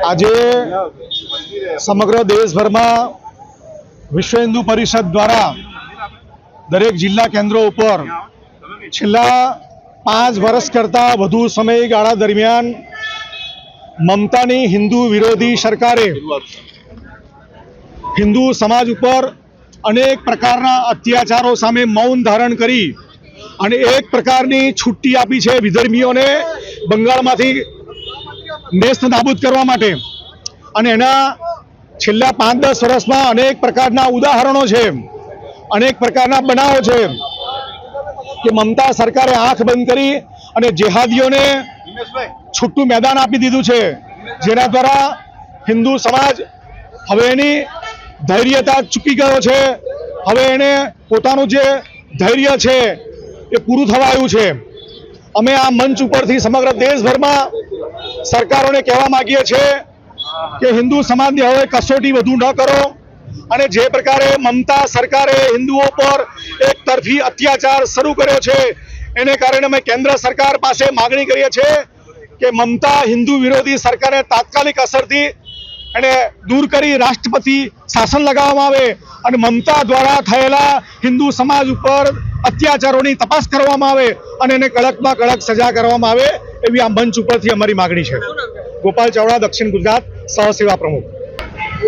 આજે સમગ્ર દેશભરમાં વિશ્વ હિન્દુ પરિષદ દ્વારા દરેક જિલ્લા કેન્દ્રો ઉપર છેલ્લા પાંચ વર્ષ કરતાં વધુ સમયગાળા દરમિયાન મમતાની હિન્દુ વિરોધી સરકારે હિન્દુ સમાજ ઉપર અનેક પ્રકારના અત્યાચારો સામે મૌન ધારણ કરી અને એક પ્રકારની છુટ્ટી આપી છે વિધર્મીઓને બંગાળમાંથી નેસ્ત નાબૂદ કરવા માટે. અને એના છેલ્લા પાંચ દસ વર્ષમાં અનેક પ્રકારના ઉદાહરણો છે. અનેક પ્રકારના બનાવો છે. કે મમતા સરકારે આંખ બંધ કરી અને જેહાદીઓને છૂટું મેદાન આપી દીધું છે. જેના દ્વારા હિન્દુ સમાજ હવે એની ધૈર્યતા ચૂકી ગયો છે. હવે એને પોતાનું જે ધૈર્ય છે એ પૂરું થવા આવ્યું છે. અમે આ મંચ ઉપરથી સમગ્ર દેશભરમાં સરકારોને કહેવા માંગીએ છીએ કે હિન્દુ સમાજની હવે કસોટી વધુ ન કરો અને જે પ્રકારે મમતા સરકારે હિન્દુઓ પર એક તરફી અત્યાચાર શરૂ કર્યો છે, એને કારણે અમે કેન્દ્ર સરકાર પાસે માગણી કરીએ છીએ કે મમતા હિન્દુ વિરોધી સરકારે તાત્કાલિક અસરથી એને દૂર કરી રાષ્ટ્રપતિ શાસન લગાવવામાં આવે અને મમતા દ્વારા થયેલા હિન્દુ સમાજ ઉપર અત્યાચારોની તપાસ કરવામાં આવે અને એને કડકમાં કડક સજા કરવામાં આવે. એવી આ મંચ ઉપરથી અમારી માગણી છે. ગોપાલ ચાવડા, દક્ષિણ ગુજરાત સહસેવા પ્રમુખ.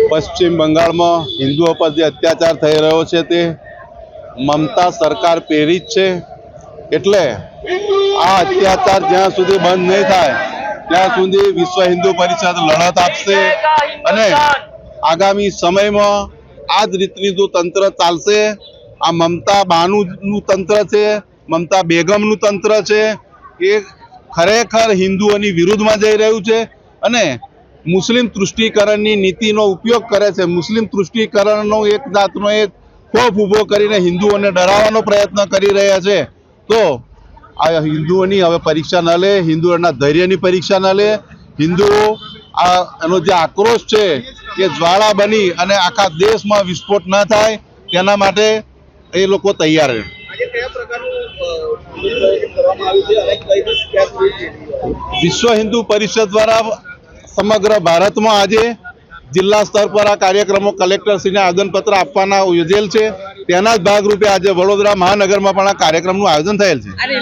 પશ્ચિમ બંગાળમાં હિન્દુઓ પર જે અત્યાચાર થઈ રહ્યો છે તે મમતા સરકાર પ્રેરિત છે. એટલે આ અત્યાચાર જ્યાં સુધી બંધ નહીં થાય, ત્યાં સુધી વિશ્વ હિન્દુ પરિષદ લડત આપશે અને આગામી સમયમાં આ જ રીતની જો તંત્ર ચાલશે. આ મમતા બાનુનું તંત્ર છે, મમતા બેગમનું તંત્ર છે. એ ખરેખર હિન્દુઓની વિરુદ્ધમાં જઈ રહ્યું છે અને મુસ્લિમ તૃષ્ટિકરણની નીતિનો ઉપયોગ કરે છે. મુસ્લિમ તૃષ્ટિકરણનો એક જાતનો એક ખોફ ઊભો કરીને હિન્દુઓને ડરાવવાનો પ્રયત્ન કરી રહ્યા છે. તો આ હિન્દુઓની હવે પરીક્ષા ન લે, હિન્દુઓના ધૈર્યની પરીક્ષા ન લે. હિન્દુઓ આ એનો જે આક્રોશ છે એ જ્વાળા બની અને આખા દેશમાં વિસ્ફોટ ન થાય, તેના માટે એ લોકો તૈયાર છે. વિશ્વ હિન્દુ પરિષદ દ્વારા સમગ્ર ભારતમાં આજે જિલ્લા સ્તર પર આ કાર્યક્રમો કલેક્ટરશ્રીને આવેદનપત્ર આપવાના યોજેલ છે. તેના જ ભાગરૂપે આજે વડોદરા મહાનગરમાં પણ આ કાર્યક્રમનું આયોજન થયેલ છે.